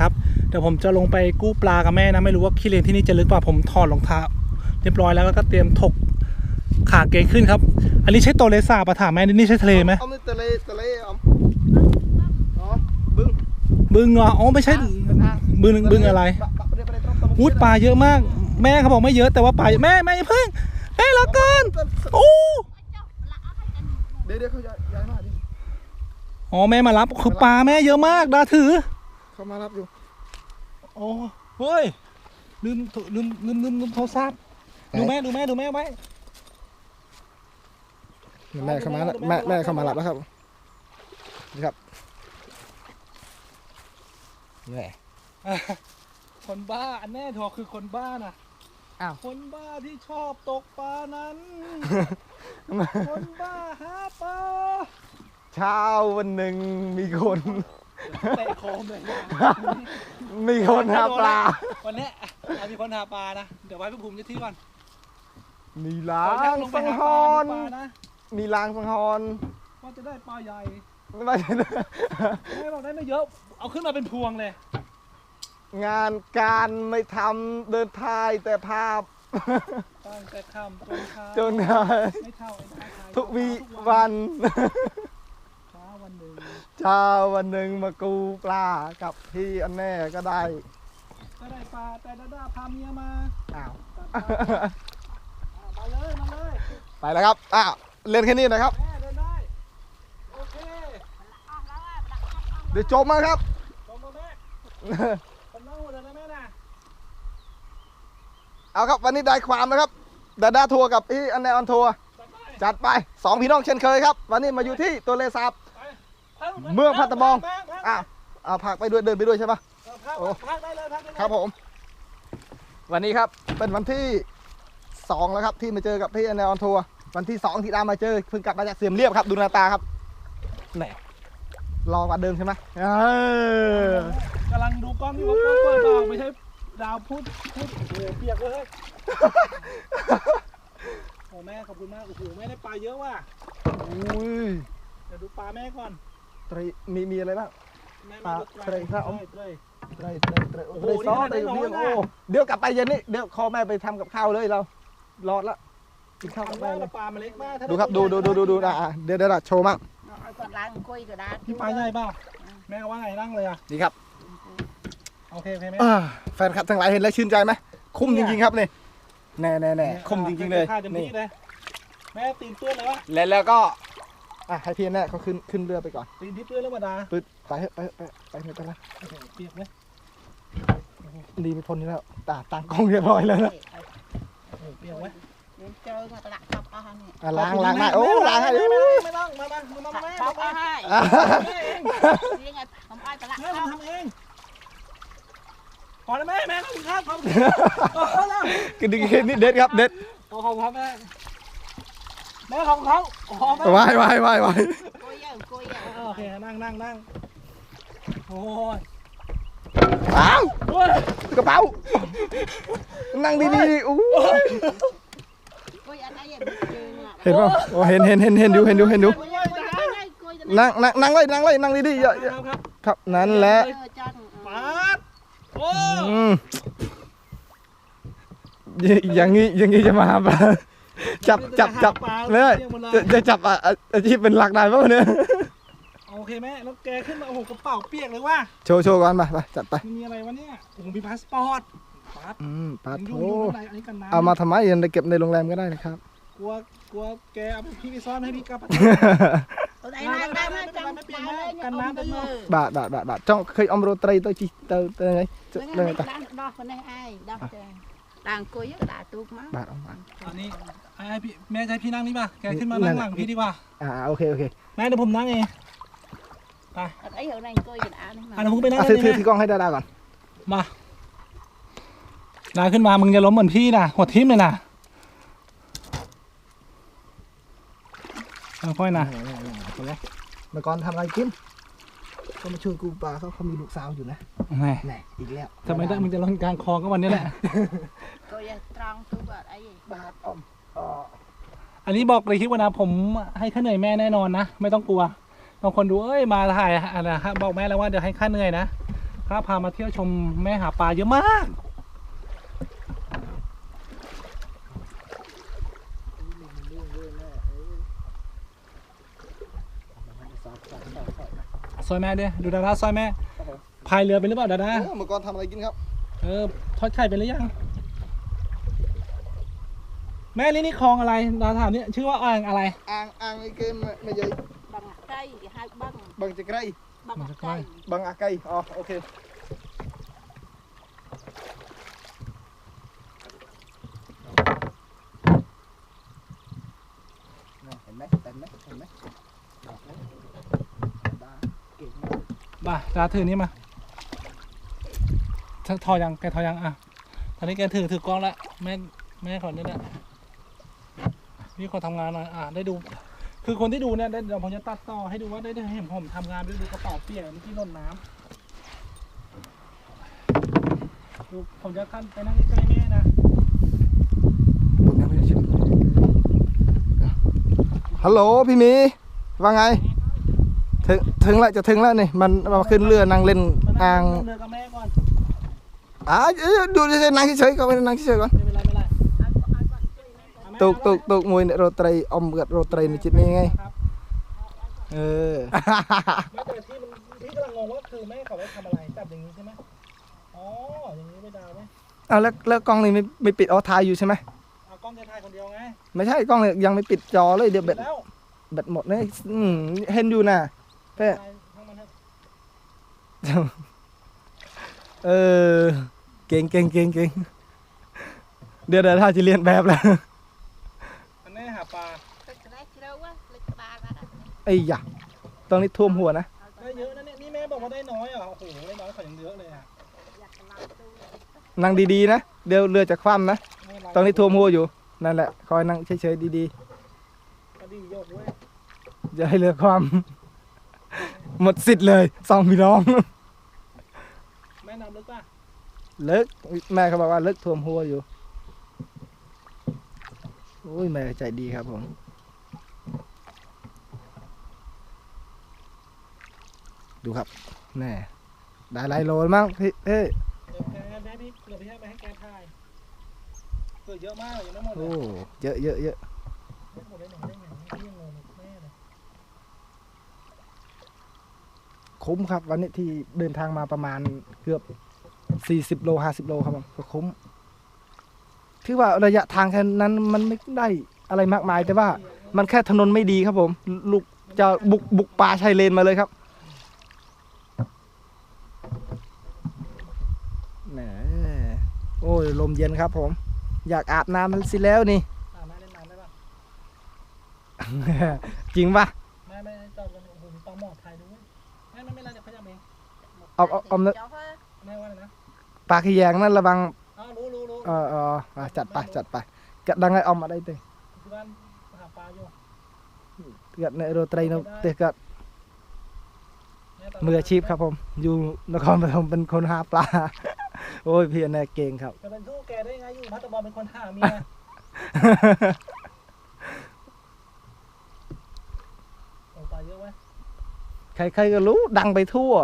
ครับกินที่นอนไลน์ครับเดี๋ยวผมจะลงไปกู้ปลากับแม่นะไม่รู้ว่าขี้เลนที่นี่จะลึกเปล่าผมถอดรองเท้าเรียบร้อยแล้วแล้วก็เตรียมถกขาเกงขึ้นครับ อันนี้ใช่โตเลสาปะถามแม่นี่นี่ใช่ทะเลไหมเอามือตะเลตะเลเอาอ๋อบึ้งบึงเหรออ๋อไม่ใช่บึงบึงอะไรปะปะปะเดี๋ยวปะเดี๋ยวปะเดี๋ยวอู้ปลาเยอะมาก แม่เขาบอกไม่เยอะแต่ว่าปลาแม่แม่อย่าเพิ่งแม่ละก่อนโอ้เดี๋ยวเดี๋ยวเขาย้ายย้ายมาดิอ๋อแม่มารับคือปลาแม่เยอะมากดาถือ เขามารับอยู่โอ้เฮ้ยลืมโทรลืมลืมลืมลืมโทรศัพท์ดูแม่ดูแม่ดูแม่ไว้แม่เข้ามาแล้วแม่แม่เข้ามารับแล้วครับนี่ครับแม่คนบ้าอันแน่ทอคือคนบ้านะอ้าวคนบ้าที่ชอบตกปลานั้น คนบ้าหาปลาเช้าวันหนึ่งมีคน เตะโคมเลยนะมีคนหาปลา วันเนี้ยเรามีคนหาปลานะ เดี๋ยวไว้พี่ภูมิจะที่ก่อนมีล้าขอนั่งลงไปสังหาหปลารณ์ดูปลานะมีลางสังหรณ์ว่าจะได้ปลาใหญ่ไม่ใช่แม่บอกได้ไม่เยอะ เอาขึ้นมาเป็นพวงเลย งานการไม่ทำเดินทายแต่ภาพ ตั้งแต่ค่ำจนเช้าจนไม่เท่าไอ้ท้ายๆทุกวีทุกวันเช้าวันหนึ่ง เช้าวันหนึ่งมากูปลากับพี่อันแน่ก็ได้ ก็ได้ปลาแต่ดาด้าพาเมียมาอ้าวตัดปลาอะมาเลยมาเลยไปแล้วครับอ้าวเล่นแค่นี้นะครับ แม่เดินได้ โอเคเดี๋ยวจบมาครับลงมาแม่คนนั่งหัวเลยนะแม่นะเอาครับวันนี้ได้ความนะครับดาด้าทัวร์กับพี่อันแนออนทัวร์จัดไป จัดไปสองพี่น้องเช่นเคยครับ วันนี้มาอยู่ที่ตัวเลซับไป เมืองพัทบองพักพักอ้าวเอาผักไปด้วยเดินไปด้วยใช่ปะพักโอ้พักได้เลยพักได้เลยครับผม วันนี้ครับเป็นวันที่สองแล้วครับที่มาเจอกับพี่อันแนออนทัวร์วันที่สองที่ดามาเจอเพิ่งกลับมาจากเสียมเรียบครับดูหน้าตาครับแหนรอกว่าเดิมใช่ไหมเออกำลังดูกล้องที่ว่ากล้องเปิดเปล่าไม่ใช่ดาวพูดพูดโอ้โหเปียกเลยโอ้แม่ขอบคุณมากโอ้โหแม่ได้ปลาเยอะว่ะอุ้ยเดี๋ยวดูปลาแม่ก่อน ไตรมีมีอะไรบ้างแม่ปลาดูเตรครับเตรไตรไตรไตรโอ้โอ้โหไตรซอสไตรนี่เดียวได้น้อยนะโอ้เดี๋ยวกลับไปเย็นนี้เดี๋ยวคอแม่ไปทำกับข้าวเลยเรารอดละกินข้าวกับแม่แม่เลยปลามันเล็กมากถ้าดูครับดูดูดูดูดูนะอะเดี๋ยวเดี๋ยวโชว์มั่งเอาก่อนล้างคุยก็ได้พี่ปลาใหญ่เปล่าแม่ก็ว่าไงนั่งเลยอะดีครับโอเคโอเคแม่อ่าแฟนคลับทั้งหลายเห็นแล้วชื่นใจไหมคุ้มจริงๆครับนี่แน่แน่แน่คุ้มจริงๆเลยท่าเต็มนี่ที่เลยแม่ตีนเปื้อนเลยวะแล้วแล้วก็ อะให้พี่แน่เขาขึ้นขึ้นเรือไปก่อนตีนที่เปื้อนแล้วมาดาปึ๊ดไปเถอะไปเถอะไปไปไม่เป็นไรโอ้โหเปียกเลยดีไม่พ้นนี่แล้วตาต่างกล้องเรียบร้อยแล้วนะโอ้โหเปียกเว้ยเดินเจอมาตลาดทับเอาให้เนี่ยอะล้างล้างให้โอ้ล้างให้ไม่อู้ไม่ต้องมามามามาแม่ทัมาบเอาให้อะแม่เองนี่ไงทำไอ้ตลาดแม่ทับทำเองพอแล้วแม่แม่ขอบคุณครับขอบคุณโอ้โหแล้วกระดิ่งเห็นนี่เด็ดครับเด็ดขอบคุณครับแม่ แม่ขอบคุณเขาโอ้โหแม่วายวายวายวายคุยเยอะคุยเยอะโอเคนั่งนั่งนั่งโอ้ยอ้าวโอ้ยกระเป๋า นั่งดีๆอู้คุยอันไหนยังเจอน่ะเห็นป่ะโอ้เห็นเห็นเห็นเห็นอยู่เห็นอยู่เห็นอยู่คุยคุยคุยคุยนั่งนั่งนั่งเลยนั่งเลยนั่งดีๆเยอะครับครับๆครับนั่นแหละเออจันปัดโอ้อืมอย่างงี้อย่างงี้จะมาหาปลา จับจับจับเนี่ยจะจะจับอะอะอาชีพเป็นหลักได้ป่ะเนี่ยโอเคแม่แล้วแกขึ้นมาโอ้โหกระเป๋าเปียกเลยว่ะโชว์โชว์ก่อนไปไปจัดไปมีอะไรวะเนี่ยโอ้โหมีพาสปอร์ตปัดอืมปลายังโถอยู่อยู่ข้างในอันนี้กันน้ำเอามาทำไมยังได้เก็บในโรงแรมก็ได้นะครับกลัวกลัวแกเอาไปพี่ไปซ่อนให้พี่กลับมาตัวไหนนั่งได้ไหมจังไปเลยเนี่ยอมมือบาทบาทบาทบาทจ้องเคยอมโรตรีตัวจีเตอร์ตัวไงเรื่องเรื่องนี้ต่างล้างดอกคนไหนไอ้ดอกเจอล้างคุยเยอะด่าตุกมั้งบาทออกมาอันนี้ ไอ้พี่แม่ใจะให้พี่นั่งนี่ป่ะแกขึ้นมานั่งหลังพี่ดีกว่าอ่าโอเคโอเคแม่เดี๋ยวผมนั่งเองไปไอ้เหล่านั้นคุยกันอ่านนี่มาอะเดี๋ยวผมไปนั่งเอาเลถือยถือแม่ถือกล้องให้ดาดาก่อนมาดาขึ้นมามึงจะล้มเหมือนพี่นะหัวทิ่มเลยนะเอาค่อยนะเห็นไหมเมื่อก่อนทำอะไรกินก็มาช่วยกูปลาเขาเขามีลูกสาวอยู่นะแหมแน่อีกแล้วทำไมได้มึงจะล้นกลางคอก็วันนี้แหละคุยตรังตุกไอ้บาทอมอ๋อ อันนี้บอกเลยคลิปว่านะผมให้ค่าเหนื่อยแม่แน่นอนนะ ไม่ต้องกลัวบางคนดูเอ้ยมาถ่ายอะไรฮะบอกแม่แล้วว่าเดี๋ยวให้ค่าเหนื่อยนะคข้าพามาเที่ยวชมแม่หาปลาเยอะมากซอยแม่ด้วยดูดาดาซอยแม่ครับผมพายเรือเป็นหรือเปล่าดาดาเออเมื่อก่อนทำอะไรกินครับ เออทอดไข่เป็นหรือยัง แม่นี่นี่คลองอะไรดาถามเนี่ยชื่อว่าอ่างอะไร อ่างอ่างไอ้เกมไม่ใหญ่บังไก่ให้บังบางจะไกลบังไก่บางอาไกลอ๋อโอเคน่ะเห็นไหมเห็นไหมเห็นไหมบอกแล้วดาเก่งมากบ่าดาถือนี่มาเธอทอยังแกทอยังอะตอนนี้แกถือถือกล้องละแม่แม่ขอนี่แหละ พี่ขอทำงานหน่อยอะได้ดู คือคนที่ดูเนี่ยได้เดี๋ยวผมจะตัดต่อให้ดูว่าได้ได้เห็นผมทำงานด้วยดูกระเป๋าเปียกเมื่อกี้ล่นน้ำดูผมจะขั้นไปนั่งใกล้ๆแม่นะผมยังไม่ได้ชิมฮัลโหลพี่หมีว่าไง ถึงถึงแล้วจะถึงแล้วนี่มันมาขึ้นเรือนั่งเล่นมาอ่างเรือกับแม่ก่อนอ่าเอ้ยดูเฉยๆนั่งเฉยๆก่อนไปนั่งเฉยๆก่อนไม่เป็นไรไม่เป็นไรเอาแม่ ตุกตุกตุกมวยเนี่ยโรตรีอมกับโรตรีในจิตนี้ไงครับเออไม่แต่ที่มันพี่กำลังงงว่าคือแม่เขาไว้ทำอะไรจับอย่างนี้ใช่ไหมอ๋ออย่างนี้ไม่ดาวไหมเอาแล้วแล้วกล้องนี่ไม่ไม่ปิดออถ่ายอยู่ใช่ไหมเอากล้องจะถ่ายคนเดียวไงไม่ใช่กล้องเนี่ยยังไม่ปิดจอเลยเดี๋ยวแบตแล้วแบตหมดเนี่ยอืมเห็นอยู่นะเพ่ถ่ายทั้งมันเถอะเออเก่งเก่งเก่งเก่งเดี๋ยวเดี๋ยวถ้าจะเรียนแบบแล้ว อันนี้หาปลา เล็กแรกเร็ววะเล็กบาลมา ได้ไอ้ยะตรงนี้ท่วมหัวนะได้เยอะนะเนี่ยนี่แม่บอกว่าได้น้อยอะโอ้โหได้น้อยกว่ายังเยอะเลยอะอยากจะลองดูนั่งดีๆนะเดี๋ยวเรือจะคว่ำนะไม่เป็ไรตรงนี้ท่วมหัวอยู่นั่นแหละคอยนั่งเฉยๆดีก็ดีโยกด้วยๆจะให้เรือคว่ำหมดสิทธิ์เลยสองพี่น้องแม่น้ำลึกป่ะเลิกแม่เขาบอกว่าเลิกท่วมหัวอยู่โอ้ยแม่ใจดีครับผม ดูครับแน่ได้หลายโลมั้งพี่เอ้ยเดี๋ยวแกแม่พี่เดี๋ยวพี่ให้ไปให้แกถ่ายเกิดเยอะมากเลยยังไม่หมดเลโอ้ยเยอะเยอะเยอะไม่หมดเลยหนึ่งได้ไงพี่ยังงงแม่เลยคุ้มครับ วันนี้ที่เดินทางมาประมาณเกือบ 40 โล 50 โลครับผมก็คุ้มที่ว่าระยะทางแค่นั้นมันไม่ได้อะไรมากมายแต่ว่า มันแค่ถนนไม่ดีครับผม ลูกจะบุกบุกป่าชายเลนมาเลยครับแหม โอ้ยลมเย็นครับผม อยากอาบน้ำมันสิแล้วนี่อ่าแม่เล่นน้ำได้ปะจริงปะแม่แม่จอดกันโอ้โหมีปลาหมอดไทยด้วยแม่ไม่เป็นไรเดี๋ยวเขาจะเองเอาเอาเอาเนอะจ้เฮ้ยแม่ว่านะปลาขยงนั่นระวังอ๋อรู้รู้รู้เออเออจัดไปจัดไปกะดังไงเอามาได้เตะที่บ้านหาปลาอยู่เกะในโรตรีนเตะกะแตนมืออาชีพครับผม อยู่นครปฐมเป็นคนหาปลา โอ้ยพี่แน่เก่งครับ จะเป็นสู้แกได้ไงอยู่พัตตบอลเป็นคนหาเมียโอ้ปลาเยอะเว้ยใครๆก็รู้ดังไปทั่ว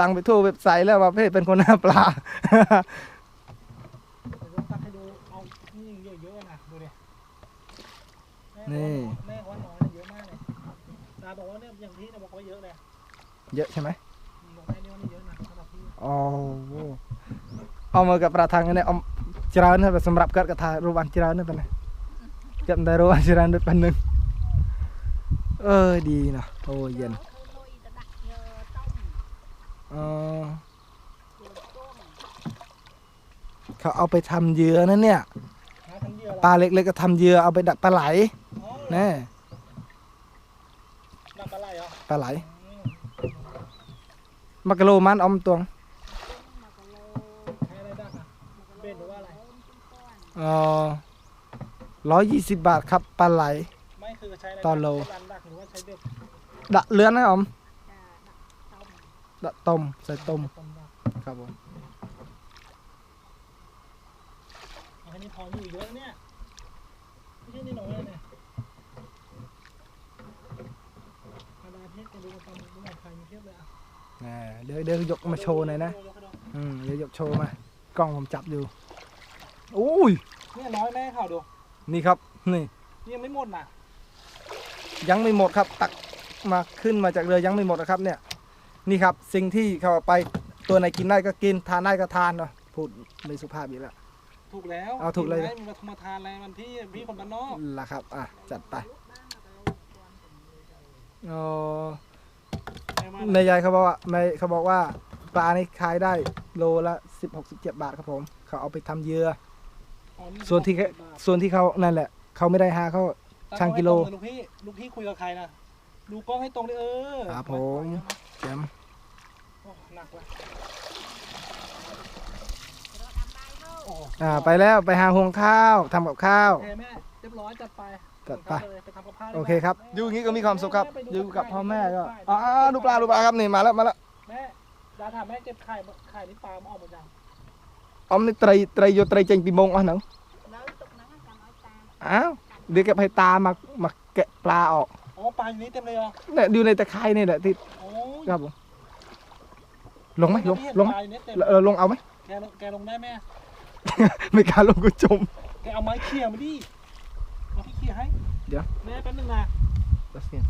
ดังไปทั่วเว็บไซต์แล้วว่าพี่เป็นคนหาปลา เดี๋ยวต้องตักให้ดู เอานี่เยอะๆนะดูดิแม่นี่ แม่ว่าน้อยนะเยอะมากเลยตาบอกว่าเนี่ยอย่างพี่เนี่ยบอกว่าเยอะเลย เยอะใช่ไหม ำหรับพี่ อ๋อเอามากับประทังเนี่ยเอาจราเนี่ยสำหรับกัดกระทารูบันจราเนี่ยเป็นไงกัดแต่รูบันจราเนี่ยเป็นหนึ่งเออดีเนาะโอ้ยเย็น คือลุยจะดักเยอะต้ม เออ คือต้ม เขาเอาไปทำเหยื่อนั่นเนี่ย หาทั้งเหยื่อ ปลาเล็กๆก็ทำเหยื่อเอาไปดักปลาไหล อ๋อ แน่ ดักปลาไหลเหรอ ปลาไหล อืม มักกะโลมันอมตวง เออร้อยยี่สิบบาทครับปลาไหล ไม่คือใช้อะไรตอนโล ใช้รันดักหรือว่าใช้เบ็ดดะเลือนนะอมจะดักต้มดะต้มใส่ต้มต้มดักครับผมอันนี้ทองอยู่เยอะเนี่ยไม่ใช่นี่น้อยเนี่ยอาดาเพชรจะดูตามดูหมดไทยมีเทียบเลยอะอ่าเดี๋ยวเดี๋ยวยกมาโชว์หน่อยนะอืมเดี๋ยวยกโชว์มากล้องผมจับอยู่ อุ้ยเนี่ยน้อยแม่เขาดู นี่ครับนี่นี่ยังไม่หมดนะยังไม่หมดครับ ตักมาขึ้นมาจากเรือยังไม่หมดนะครับ เนี่ย นี่ครับสิ่งที่เขาเอาไปตัวไหนกินได้ก็กินทานได้ก็ทานเนาะพูดไม่สุภาพอีกแล้ว ถูกแล้วเอาถูกเลยนได้มีมาทมาทานอะไรมันที่พี่คนบ้านนอกล่ะครับ อะ จัดไปอ๋อแม่มาในยายเขาบอกว่าในเขาบอกว่าปลานี่ขายได้โลละสิบหกสิบเจ็ดบาทครับผม เขาเอาไปทำเหยื่อ อ๋อส่วนที่เขาส่วนที่เขานั่นแหละ เขาไม่ได้หาเขาช่างกิโลตั้งไว้ตรงเลยลูกพี่ลูกพี่คุยกับใครนะดูกล้องให้ตรงดิเออครับผมแจมโอ้หนักเลยโอ้อ่าไปแล้วไปหาหุงข้าวทำกับข้าว โอเคแม่เรียบร้อยจัดไปจัดไปเลยไปทำกับข้าวดีกโอว่าเคครับอยู่อย่างนี้ก็มีความสุขครับ อยู่กับพ่อแม่ก็อ๋อดูปลาดูปลาครับนี่มาแล้วมาแล้วแม่ดาถามแม่เก็บไข่ไข่นี่ปลามันออกหมดยัง អំនេះត្រីត្រីយកត្រីចេញពីមុងអស់ហ្នឹងនៅទុកហ្នឹងចាំឲ្យតាអើវាគេឲ្យតាមកមកកែប្លាអោអូប៉ាយនេះទេនេះអនេះឌូនៃតខៃនេះដែរទីអូកាប់លងម៉េះលងលងលងអោម៉េះแกลงแกลงได้ไหมไม่กล้าลงกูจม แกเอาไม้เขี่ยมาดิเอาที่เขี่ยให้ เดี๋ยวแม่แป๊บนึงนะรัสเซียน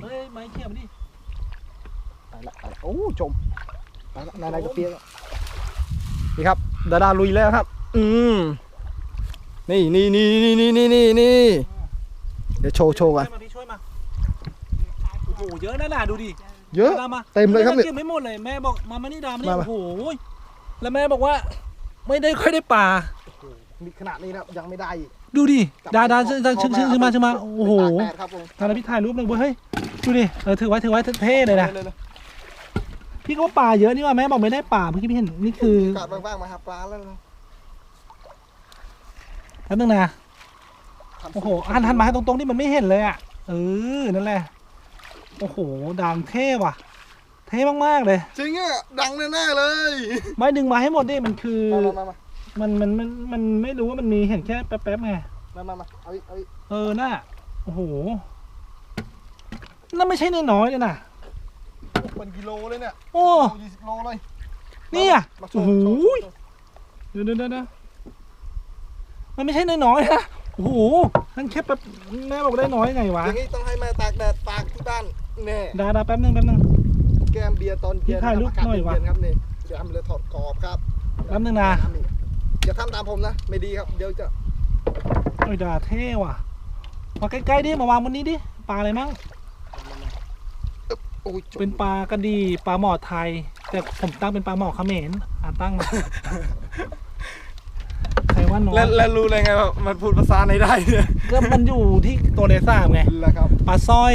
เฮ้ยไม้เขี่ยมาดิ ไปละไปละโอ้จม ไปละนายนายกระเปียก นี่ครับ ดาดาลุยแล้วครับ อืมนี่นี่นี่นี่นี่นี่นี่นี่เดี๋ยวโชว์โชว์กันช่วยมาพี่ช่วยมาโอ้โหเยอะนะน่ะดูดิเยอะดามาเต็มเลยครับเนี่ยเก็บไม่หมดเลยแม่บอกมามานี่ดามานี่มามาโอ้โหแล้วแม่บอกว่า ไม่ได้ค่อยได้ปลามีขนาดนี้นะครับยังไม่ได้อีกดูดิดาดาชึชึชึชึมาชึมาโอ้โหแปดครับผมตอนนั้นพี่ถ่ายรูปหนึ่งเว้ยเฮ้ยดูดิเออถือไว้ถือไว้เท่เลยนะเลยเลย พี่ก็ว่าปลาเยอะนี่ว่าแม่บอกไม่ได้ปลาเมื่อกี้พี่เห็นนี่คือกาดบ้างๆมาหาปลาแล้วนะแป๊บนึงนะทำโอ้โหหันหันมาให้ตรงๆนี่มันไม่เห็นเลยอะเออนั่นแหละโอ้โหดังเท่ว่ะ เท่มากๆเลย จริงอะดังแน่ๆเลยไม่ดึงมาให้หมดดิมันคือมามามามันมันมันมันไม่รู้ว่ามันมีเห็นแค่แป๊บๆไงมามามาเอาอีกเอาอีกเออน่ะโอ้โหนั่นไม่ใช่น้อยๆเลยนะ เป็นกิโลเลยเนี่ยโอ้ยี่สิบโลเลยเนี่ยมาโชโอ้ว์โหโชว์โชว์เดี๋ยวเดี๋ยวเดี๋ยวมันไม่ใช่น้อยๆนะโอ้โหนั่นแค่แป๊บแม่บอกได้น้อยไงวะอย่างนี้ต้องให้แม่ตากแดดตากที่บ้านแน่ดาดาแป๊บนึงแป๊บนึงแก้มเบียร์ตอนเย็นพี่ถ่ายรูปหน่อยวะเย็นๆครับนี่เดี๋ยวทำเลยถอดกรอบครับแป๊บนึงนะอย่าทำตามผมนะ ไม่ดีครับเดี๋ยวจะโอ้ยดาเท่ว่ะมาใกล้ๆดิมาวางบนนี้ดิปลาอะไรมั้ง โอ้ยจบเป็นปลากระดีปลาหมอไทย แต่ผมตั้งเป็นปลาหมอเขมรอ่าตั้งมาใครว่าน้อยแล้วแล้วรู้เลยไงว่ามันพูดภาษาไหนได้เนี่ยก็มันอยู่ที่ตัวเลซ่ามไงแล้วครับ ปลาสร้อย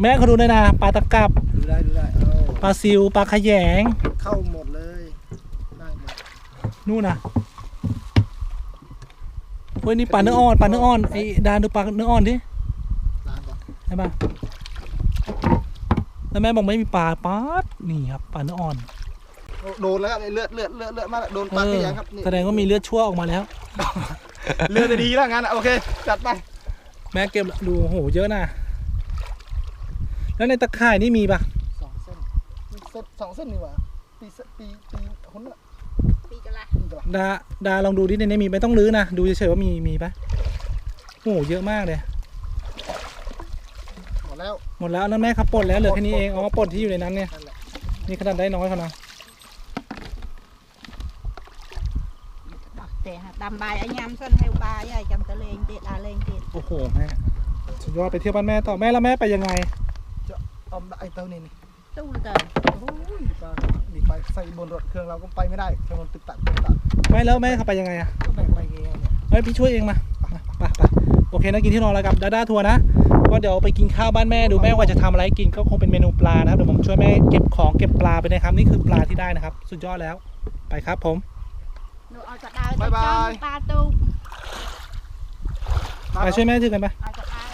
แม่เขาดูด้วยนะปลาตะกับดูได้ดูได้เอาปลาซิวปลาขยง เข้าหมดเลยได้หมดนู่นนะเฮ้ยนี่ปลาเนื้ออ่อนปลาเนื้ออ่อนไอ้ดานดูปลาเนื้ออ่อนดิ ล้างก่อน ใช่ปะ แล้วแม่บอกไม่มีปลาป๊าดนี่ครับปลาเนื้ออ่อน โดนแล้วครับเลือดเลือดเลือดเลือดมาแล้วโดนปลาเอที่อยังครับนี่แสดงว่ามีเลือดชั่วออกมาแล้ว เลือดจะดีแล้วงั้นอะโอเค จัดไป แม่เก็บดูโอ้โหเยอะนะแล้วในตะข่ายนี่มีปะสองเส้นเส้นสองเส้นนี่หว่าปีเส้นปีปีคนละปีกะละปีกว่าดาดาลองดูดิในนี้มีไม่ต้องรื้อนะดูเฉยๆว่ามีมีปะโอ้โหเยอะมากเลยหม ดแล้ว หมดแล้วนั่นแม่ครับปลดแล้วเหลือแค่นี้เองอ๋อปลดที่อยู่ในนั้นเนี่ยนั่นแหละนี่ขนาดได้น้อยเขานะแต่ดำใบไอ้ยำส้นเฮลปลาใหญ่จำตะเลงเจ็ดอาเลงเจ็ดโอ้โหแม่สุดยอดไปเที่ยวบ้านแม่ต่อแม่แล้วแม่ไปยังไงเอาไอ้เต้านี่นี่ตู้เหลยเกินโอ้ยปลาดีไปใส่บนรถเครื่องเราก็ไปไม่ได้เครื่องมันตึกตักตึกตักไม่แล้วแม่เขาไปยังไงอะก็แบ่งไปเองเนี่ยเฮ้ยพี่ช่วยเองมามาไปไปโอเคนะกินที่นอนแล้วกับดาด้าทัวร์นะ ก็เดี๋ยวไปกินข้าวบ้านแม่ดูแม่ว่าจะทำอะไรกินก็คงเป็นเมนูปลานะครับเดี๋ยวผมช่วยแม่เก็บของเก็บปลาไปนะครับ นี่คือปลาที่ได้นะครับ สุดยอดแล้วไปครับผมหนูเอาจะดาวจ้องปลาตู้ไปช่วยแม่ถือกันไปเอาจะดาว